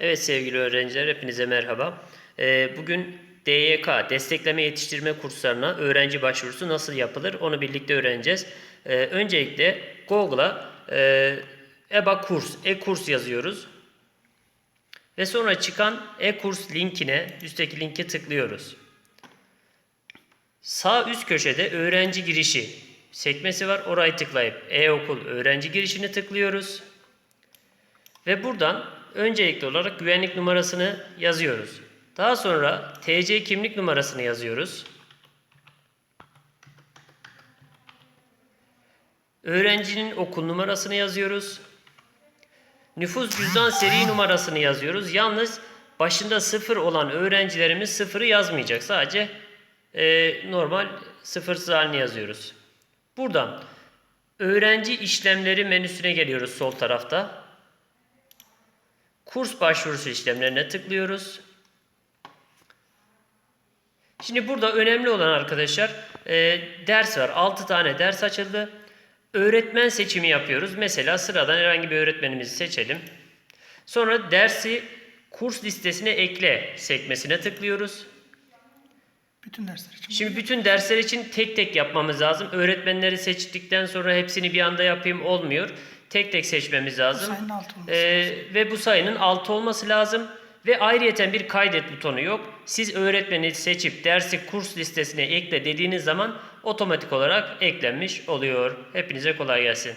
Evet sevgili öğrenciler hepinize merhaba. Ee, bugün DYK Destekleme Yetiştirme kurslarına öğrenci başvurusu nasıl yapılır onu birlikte öğreneceğiz. Ee, öncelikle Google'a e, EBA kurs, e-kurs yazıyoruz. Ve sonra çıkan e-kurs linkine, üstteki linke tıklıyoruz. Sağ üst köşede öğrenci girişi sekmesi var. Orayı tıklayıp e-okul öğrenci girişini tıklıyoruz. Ve buradan öncelikli olarak güvenlik numarasını yazıyoruz. Daha sonra TC kimlik numarasını yazıyoruz. Öğrencinin okul numarasını yazıyoruz. Nüfus cüzdan seri numarasını yazıyoruz. Yalnız başında sıfır olan öğrencilerimiz sıfırı yazmayacak. Sadece e, normal sıfırsız halini yazıyoruz. Buradan öğrenci işlemleri menüsüne geliyoruz sol tarafta. Kurs başvurusu işlemlerine tıklıyoruz. Şimdi burada önemli olan arkadaşlar e, ders var. 6 tane ders açıldı. Öğretmen seçimi yapıyoruz. Mesela sıradan herhangi bir öğretmenimizi seçelim. Sonra dersi kurs listesine ekle sekmesine tıklıyoruz. Bütün dersler için. Şimdi bütün dersler için tek tek yapmamız lazım. Öğretmenleri seçtikten sonra hepsini bir anda yapayım olmuyor. Tek tek seçmemiz lazım. sayının altı Ee, ve bu sayının 6 olması lazım. Ve ayrıyeten bir kaydet butonu yok. Siz öğretmeni seçip dersi kurs listesine ekle dediğiniz zaman otomatik olarak eklenmiş oluyor. Hepinize kolay gelsin.